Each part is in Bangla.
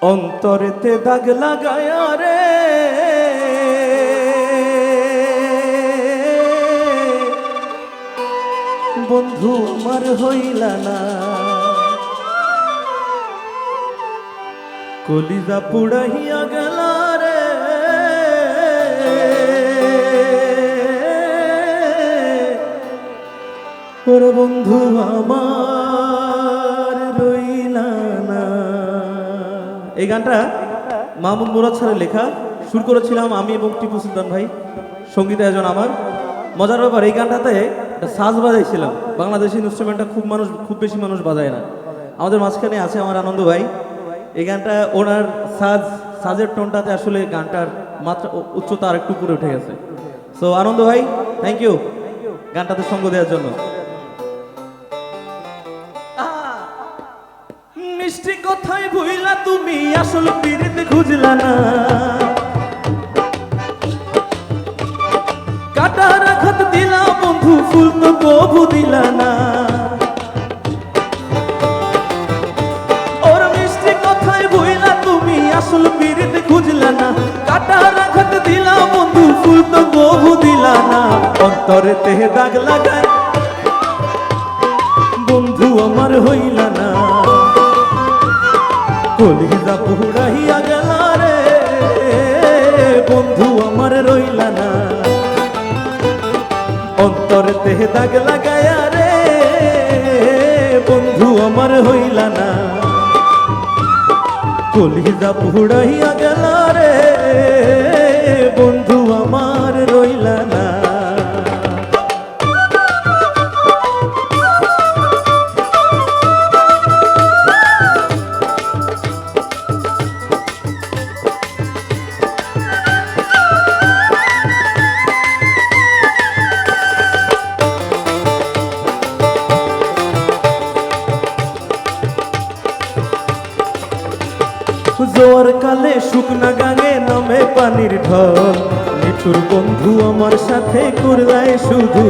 অন্তরেতে দাগ লাগায় রে। বন্ধু আমার হইলা না। কলিজা পুড়াইয়া গেল রে। বন্ধু আমার এই গানটা মাহমুদ মুরাদ স্যারের লেখা। শুরু করেছিলাম আমি এবং টিপু সুলতান ভাই। সংগীত আয়োজন আমার। মজার ব্যাপার, এই গানটাতে একটা সাজ বাজাইছিলাম। বাংলাদেশি ইনস্ট্রুমেন্টটা খুব মানুষ, খুব বেশি মানুষ বাজায় না। আমাদের মাঝখানে আছে আমার আনন্দ ভাই। এই গানটা ওনার সাজ, সাজের টোনটাতে আসলে গানটার মাত্রা উচ্চতা আর একটু উপরে উঠে গেছে। সো আনন্দ ভাই থ্যাংক ইউ গানটাতে সঙ্গ দেওয়ার জন্য। মিষ্টি কথাই ভুইলা, তুমি আসল পিড়িতে খুঁজলা না। কাটার আঘাত দিলা, বন্ধু, ফুল তো কবু দিলা না। কথাই তুমি আসল না। দিলা না। অন্তরে তেহে দাগ লাগায়। বন্ধু আমার হইলা অন্তর দেহে দাগ লাগায়া রে বন্ধু আমার হইলা না। কলিজা পুড়াইয়া গেল জোয়ার কালে শুকনা গাঙে নামে পানির ঢল। নিঠুর বন্ধু আমার সাথে করলায় শুধু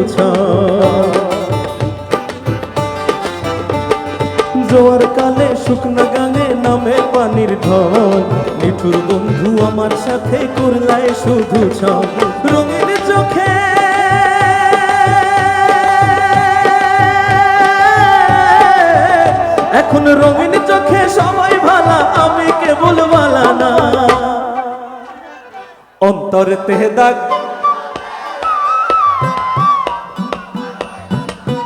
জোয়ার কালে শুকনা গাঙে নামে পানির ঢল। নিঠুর বন্ধু আমার সাথে করলায় শুধু ছ রঙিন অন্তরে তেহে দাগ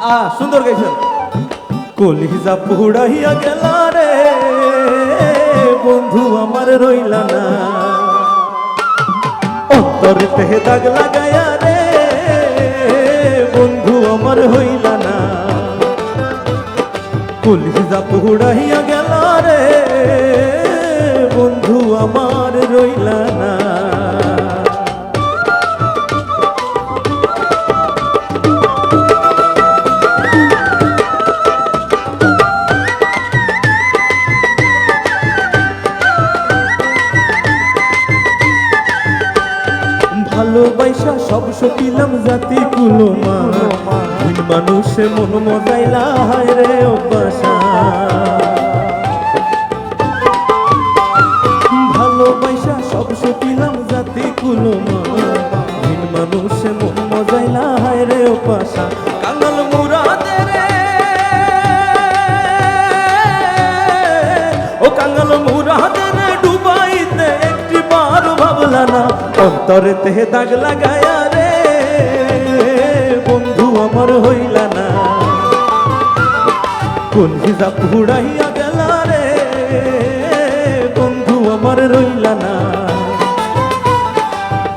আ, সুন্দর গেছেন কলিজা পুড়াইয়া গেল রে, বন্ধু আমার রইলা না। অন্তরে তেহে দাগ লাগায়া রে, বন্ধু আমার হইলা না। কলিজা পুড়াইয়া ভালোবাসা সব সকিলাম জাতি কুলো মা। মানুষে মন মজাইলা হায় রে অবাসা অন্তরে তেহে দাগ লাগায়া রে, বন্ধু আমার হইলা না। কোন হিসাব পুড়াইয়া গেল রে, বন্ধু আমার রইলা না।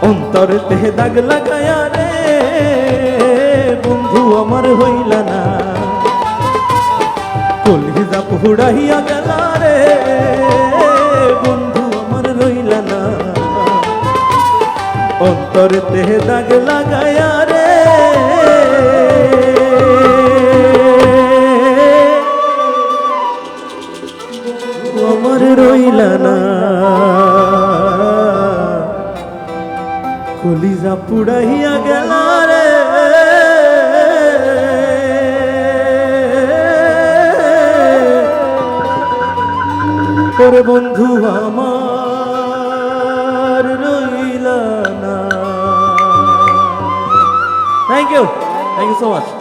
অন্তরে তেহে দাগ লাগায়া রে, বন্ধু আমার হইলা না। কলিজা পুড়াইয়া গেল রে, বন্ধু আমার রইলা না। অন্তরে তেহে দাগ লাগায়া রে। আমার রইলা না। কলিজা পুড়াইয়া গেল রে। ওরে বন্ধু রইলা না